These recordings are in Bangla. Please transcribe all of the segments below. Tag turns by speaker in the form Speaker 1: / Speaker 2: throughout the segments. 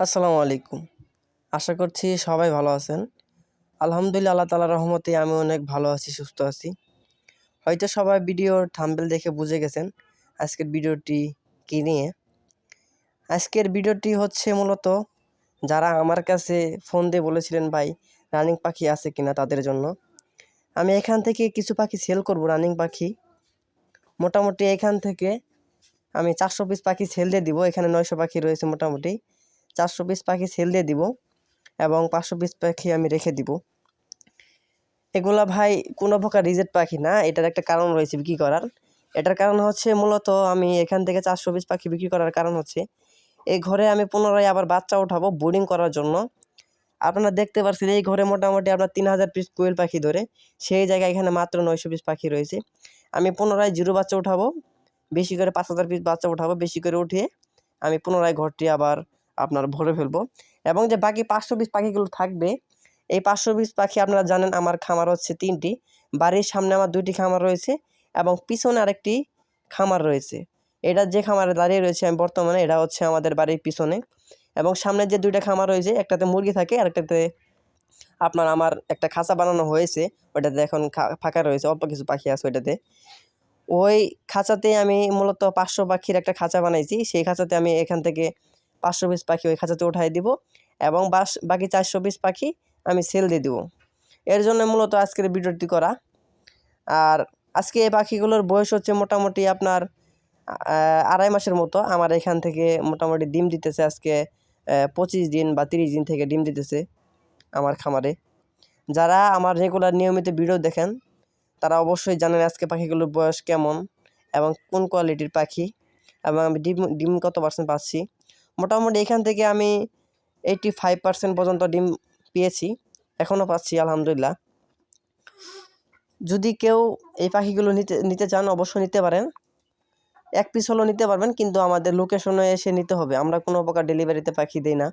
Speaker 1: আসসালামু আলাইকুম। আশা করছি সবাই ভালো আছেন। আলহামদুলিল্লাহ, আল্লাহ তালার রহমতে আমি অনেক ভালো আছি, সুস্থ আছি। হয়তো সবাই ভিডিওর থাম্বেল দেখে বুঝে গেছেন আজকের ভিডিওটি কী নিয়ে। আজকের ভিডিওটি হচ্ছে মূলত যারা আমার কাছে ফোন দিয়ে বলেছিলেন, ভাই রানিং পাখি আছে কিনা তাদের জন্য? আমি এখান থেকে কিছু পাখি সেল করব রানিং পাখি। মোটামুটি এখান থেকে আমি চারশো পিস পাখি সেল দিয়ে দিব, এখানে নয়শো পাখি রয়েছে মোটামুটি। চারশো পিস পাখি সেল দিয়ে দিব এবং পাঁচশো পিস পাখি আমি রেখে দিব। এগুলা ভাই কোনো প্রকার রিজেক্ট পাখি না, এটার একটা কারণ রয়েছে বিক্রি করার। এটার কারণ হচ্ছে মূলত আমি এখান থেকে চারশো পিস পাখি বিক্রি করার কারণ হচ্ছে এই ঘরে আমি পুনরায় আবার বাচ্চা উঠাবো বোর্ডিং করার জন্য। আপনারা দেখতে পাচ্ছেন এই ঘরে মোটামুটি আপনার তিন হাজার পিস কোয়েল পাখি ধরে, সেই জায়গায় এখানে মাত্র নয়শো পিস পাখি রয়েছে। আমি পুনরায় জিরো বাচ্চা উঠাবো, বেশি করে পাঁচ হাজার পিস বাচ্চা উঠাবো, বেশি করে উঠিয়ে আমি পুনরায় ঘরটি আবার আপনার ভরে ফেলব। এবং যে বাকি পাঁচশো পিস পাখিগুলো থাকবে, এই পাঁচশো পিস পাখি আপনারা জানেন আমার খামার হচ্ছে তিনটি। বাড়ির সামনে আমার দুইটি খামার রয়েছে এবং পিছনে আরেকটি খামার রয়েছে। এটা যে খামারে দাঁড়িয়ে রয়েছে আমি বর্তমানে, এটা হচ্ছে আমাদের বাড়ির পিছনে। এবং সামনে যে দুইটা খামার রয়েছে, একটাতে মুরগি থাকে আর একটাতে আপনার আমার একটা খাঁচা বানানো হয়েছে, ওইটাতে এখন ফাঁকা রয়েছে, অল্প কিছু পাখি আছে ওইটাতে। ওই খাঁচাতে আমি মূলত পাঁচশো পাখির একটা খাঁচা বানাইছি, সেই খাঁচাতে আমি এখান থেকে পাঁচশো পিস পাখি ওই খাঁচাতে উঠাই দিব এবং বাস, বাকি চারশো পিস পাখি আমি সেল দিয়ে দিব। এর জন্য মূলত আজকের ভিডিওটি করা। আর আজকে এই পাখিগুলোর বয়স হচ্ছে মোটামুটি আপনার আড়াই মাসের মতো। আমার এখান থেকে মোটামুটি ডিম দিতেছে আজকে পঁচিশ দিন বা তিরিশ দিন থেকে ডিম দিতেছে আমার খামারে। যারা আমার রেগুলার নিয়মিত ভিডিও দেখেন, তারা অবশ্যই জানেন আজকে পাখিগুলোর বয়স কেমন এবং কোন কোয়ালিটির পাখি এবং আমি ডিম ডিম কত পার্সেন্ট পাচ্ছি। মোটামুটি এখান থেকে আমি এইটি ফাইভ পার্সেন্ট পর্যন্ত ডিম পেয়েছি, এখনও পাচ্ছি, আলহামদুলিল্লাহ। যদি কেউ এই পাখিগুলো নিতে নিতে চান, অবশ্যই নিতে পারেন। এক পিস হলেও নিতে পারবেন, কিন্তু আমাদের লোকেশনে এসে নিতে হবে। আমরা কোনো প্রকার ডেলিভারিতে পাখি দিই না।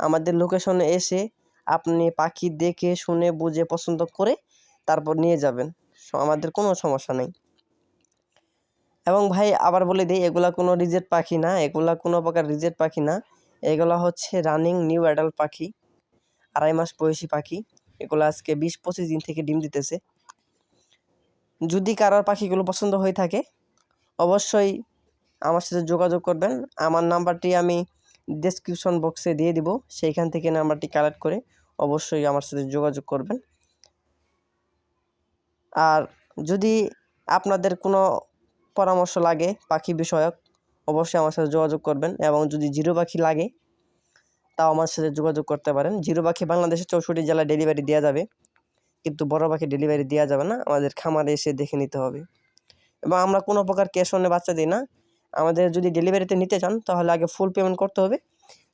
Speaker 1: আমাদের লোকেশনে এসে আপনি পাখি দেখে, শুনে, বুঝে, পছন্দ করে তারপর নিয়ে যাবেন। আমাদের কোনো সমস্যা নেই। এবং ভাই আবার বলে দিই, এগুলা কোনো রিজেট পাখি না, এগুলা কোনো প্রকার রিজেট পাখি না। এগুলো হচ্ছে রানিং নিউ অ্যাডাল্ট পাখি, আড়াই মাস বয়সী পাখি। এগুলো আজকে বিশ পঁচিশ দিন থেকে ডিম দিতেছে। যদি কারোর পাখিগুলো পছন্দ হয়ে থাকে, অবশ্যই আমার সাথে যোগাযোগ করবেন। আমার নাম্বারটি আমি ডেসক্রিপশন বক্সে দিয়ে দিব, সেইখান থেকে নাম্বারটি কালেক্ট করে অবশ্যই আমার সাথে যোগাযোগ করবেন। আর যদি আপনাদের কোনো পরামর্শ লাগে, পাখি বিষয়ক, অবশ্যই আমার সাথে যোগাযোগ করবেন এবং যদি জিরো পাখি লাগে, তাও আমার সাথে যোগাযোগ করতে পারেন। জিরো পাখি বাংলাদেশের চৌষট্টি জেলায় ডেলিভারি দেওয়া যাবে, কিন্তু বড় পাখি ডেলিভারি দেওয়া যাবে না, আমাদের খামারে এসে দেখে নিতে হবে। এবং আমরা কোনো প্রকার ক্যাশ অনে বাচ্চা দিই না, আমাদের যদি ডেলিভারিতে নিতে চান, তাহলে আগে ফুল পেমেন্ট করতে হবে,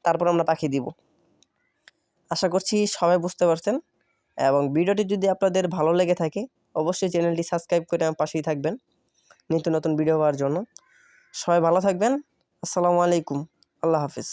Speaker 1: তারপর আমরা পাখি দিব। আশা করছি সবাই বুঝতে পারছেন, এবং ভিডিওটি যদি আপনাদের ভালো লেগে থাকে, অবশ্যই চ্যানেলটি সাবস্ক্রাইব করে আমার পাশেই থাকবেন। নিত্য নতুন ভিডিও পাওয়ার জন্য। সবাই ভালো থাকবেন। আসসালামু আলাইকুম। আল্লাহ হাফিজ।